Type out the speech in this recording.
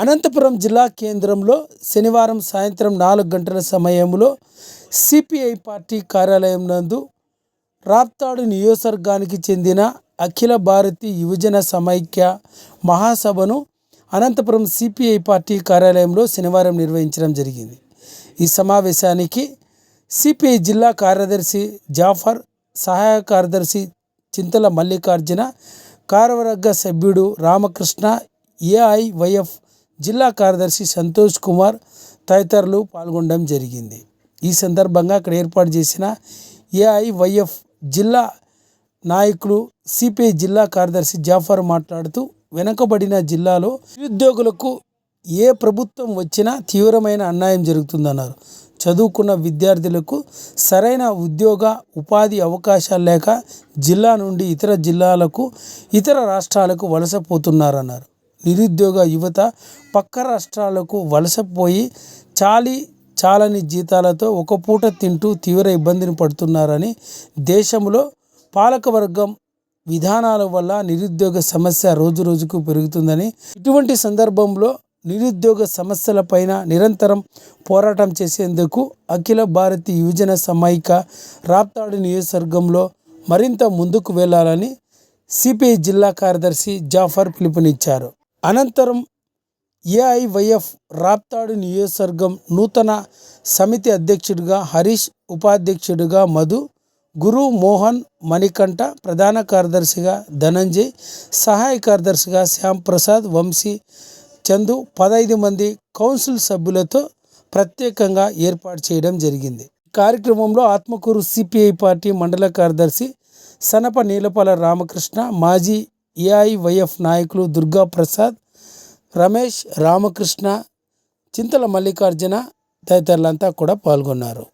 అనంతపురం జిల్లా కేంద్రంలో శనివారం సాయంత్రం నాలుగు గంటల సమయంలో సిపిఐ పార్టీ కార్యాలయం నందు రాప్తాడు నియోజకవర్గానికి చెందిన అఖిల భారతి యువజన సమైక్య మహాసభను అనంతపురం సిపిఐ పార్టీ కార్యాలయంలో శనివారం నిర్వహించడం జరిగింది. ఈ సమావేశానికి సిపిఐ జిల్లా కార్యదర్శి జాఫర్ సహాయ కార్యదర్శి చింతల మల్లికార్జున కార్యవర్గ సభ్యుడు రామకృష్ణ ఏఐవైఎఫ్ జిల్లా కార్యదర్శి సంతోష్ కుమార్ తదితరులు పాల్గొనడం జరిగింది. ఈ సందర్భంగా అక్కడ ఏర్పాటు చేసిన ఏఐవైఎఫ్ జిల్లా నాయకులు సిపిఐ జిల్లా కార్యదర్శి జాఫర్ మాట్లాడుతూ వెనుకబడిన జిల్లాలో నిరుద్యోగులకు ఏ ప్రభుత్వం వచ్చినా తీవ్రమైన అన్యాయం జరుగుతుందన్నారు. చదువుకున్న విద్యార్థులకు సరైన ఉద్యోగ ఉపాధి అవకాశాలు లేక జిల్లా నుండి ఇతర జిల్లాలకు ఇతర రాష్ట్రాలకు వలసపోతున్నారన్నారు నిరుద్యోగ యువత పక్క రాష్ట్రాలకు వలసపోయి చాలి చాలని జీతాలతో ఒక పూట తింటూ తీవ్ర ఇబ్బందిని పడుతున్నారని దేశంలో పాలకవర్గం విధానాల వల్ల నిరుద్యోగ సమస్య రోజు రోజుకు పెరుగుతుందని ఇటువంటి సందర్భంలో నిరుద్యోగ సమస్యలపైన నిరంతరం పోరాటం చేసేందుకు అఖిల భారతీయ యువజన సమైక రాప్తాడు నియోజకవర్గంలో మరింత ముందుకు వెళ్ళాలని సిపిఐ జిల్లా కార్యదర్శి జాఫర్ పిలుపునిచ్చారు. అనంతరం ఏఐవైఎఫ్ రాప్తాడు నియోజకవర్గం నూతన సమితి అధ్యక్షుడిగా హరీష్ ఉపాధ్యక్షుడిగా మధు గురు మోహన్ మణికంఠ ప్రధాన కార్యదర్శిగా ధనంజయ్ సహాయ కార్యదర్శిగా శ్యామ్ ప్రసాద్ వంశీ చందు పదహైదు మంది కౌన్సిల్ సభ్యులతో ప్రత్యేకంగా ఏర్పాటు చేయడం జరిగింది. కార్యక్రమంలో ఆత్మకూరు సిపిఐ పార్టీ మండల కార్యదర్శి సనప నీలపాల రామకృష్ణ మాజీ ఏఐవైఎఫ్ నాయకులు దుర్గా ప్రసాద్ రమేష్ రామకృష్ణ చింతల మల్లికార్జున తదితరులంతా కూడా పాల్గొన్నారు.